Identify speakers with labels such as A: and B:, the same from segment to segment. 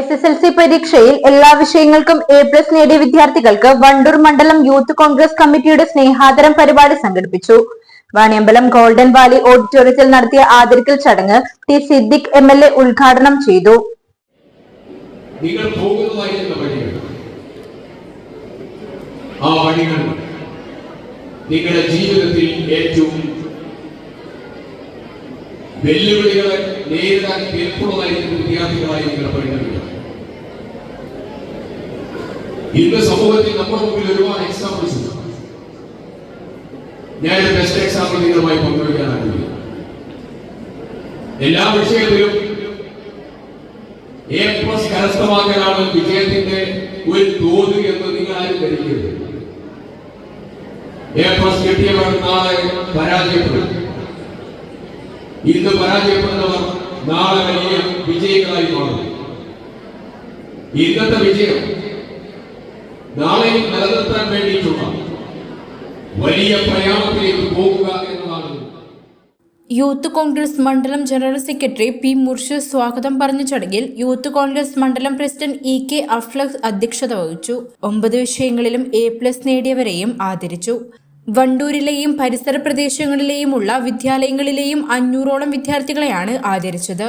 A: S S L C പരീക്ഷയിൽ എല്ലാ വിഷയങ്ങൾക്കും എ പ്ലസ് നേടിയ വിദ്യാർത്ഥികൾക്ക് വണ്ടൂർ മണ്ഡലം യൂത്ത് കോൺഗ്രസ് കമ്മിറ്റിയുടെ സ്നേഹാദരം പരിപാടി സംഘടിപ്പിച്ചു. വാണിയമ്പലം ഗോൾഡൻ വാലി ഓഡിറ്റോറിയത്തിൽ നടത്തിയ ആദരിക്കൽ ചടങ്ങ് T Siddique M L A ഉദ്ഘാടനം ചെയ്തു.
B: ആ ജീവിതത്തിൽ ഏറ്റവും വെല്ലുവിളികളെ നേരിടാൻ കേൾപ്പുള്ളതായിരിക്കുന്ന വിദ്യാർത്ഥികളായി നിങ്ങൾ പരിഗണിക്കുക ഇന്ന് സമൂഹത്തിൽ നമ്മുടെ മുമ്പിൽ ഒരുപാട് എക്സാമ്പിൾസ് ഉണ്ട്. ഞാനൊരു ബെസ്റ്റ് എക്സാമ്പിൾ നിങ്ങളുമായി പങ്കുവയ്ക്കാൻ ആഗ്രഹിക്കുന്നു. എല്ലാ വിഷയത്തിലും എ പ്ലസ് കരസ്ഥമാക്കലാണ് വിജയത്തിന്റെ ഒരു തോത് എന്ന് നിങ്ങൾ ആരും ധരിക്കരുത്. എ പ്ലസ് കിട്ടിയവർ നാളെ പരാജയപ്പെടും. ഇന്ന് പരാജയപ്പെടുന്നവർ നാളെ വലിയ വിജയികളായി മാറും. ഇന്നത്തെ വിജയം നാളെയും നിലനിർത്താൻ വേണ്ടിയിട്ടുള്ള വലിയ പ്രയാണത്തിലേക്ക് പോകുക എന്നതാണ്.
C: യൂത്ത് കോൺഗ്രസ് മണ്ഡലം ജനറൽ സെക്രട്ടറി പി മുർഷിദ് സ്വാഗതം പറഞ്ഞ ചടങ്ങിൽ യൂത്ത് കോൺഗ്രസ് മണ്ഡലം പ്രസിഡന്റ് ഇ കെ അഫ്ലഖ് അധ്യക്ഷത വഹിച്ചു. ഒമ്പത് വിഷയങ്ങളിലും എ പ്ലസ് നേടിയവരെയും ആദരിച്ചു. വണ്ടൂരിലെയും പരിസര പ്രദേശങ്ങളിലെയുമുള്ള വിദ്യാലയങ്ങളിലെയും അഞ്ഞൂറോളം വിദ്യാർത്ഥികളെയാണ് ആദരിച്ചത്.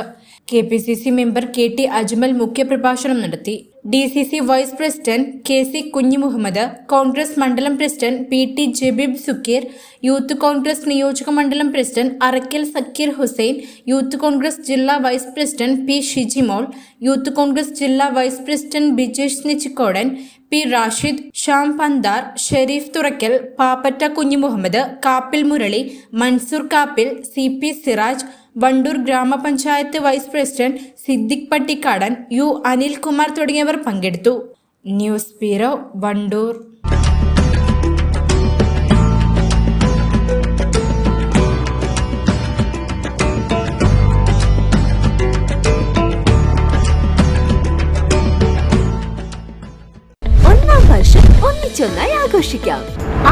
C: K P C C member K T Ajmal മുഖ്യപ്രഭാഷണം നടത്തി. D C C vice president K C Kunhimuhammed Congress മണ്ഡലം president P T Jabeeb Sukkeer youth Congress നിയോജക മണ്ഡലം പ്രസിഡന്റ് അറക്കൽ സക്കീർ ഹുസൈൻ യൂത്ത് കോൺഗ്രസ് ജില്ലാ vice president P Shijimol youth Congress ജില്ലാ vice president Bijesh Nichikkodan P Rashid Sham Panthar Sharif Thurakkal Pappatta Kunhimuhammed Kappil Murali Mansoor Kappil C P Siraj Wandoor ഗ്രാമപഞ്ചായത്ത് vice president Siddique Pattikkadan U Anilkumar തുടങ്ങിയവർ പങ്കെടുത്തു. News bureau Wandoor.
D: ഒന്നാം വർഷം ഒന്നിച്ചൊന്നായി ആഘോഷിക്കാം.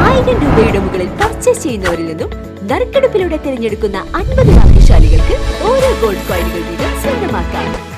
D: ആയിരം രൂപയുടെ മുകളിൽ പർച്ചേസ് ചെയ്യുന്നവരിൽ നിന്നും നറുക്കെടുപ്പിലൂടെ തിരഞ്ഞെടുക്കുന്ന അൻപത് ഭാഗ്യശാലികൾക്ക് ഓരോ ഗോൾഡ് കോയിനുകൾ വീതം സ്വന്തമാക്കാം.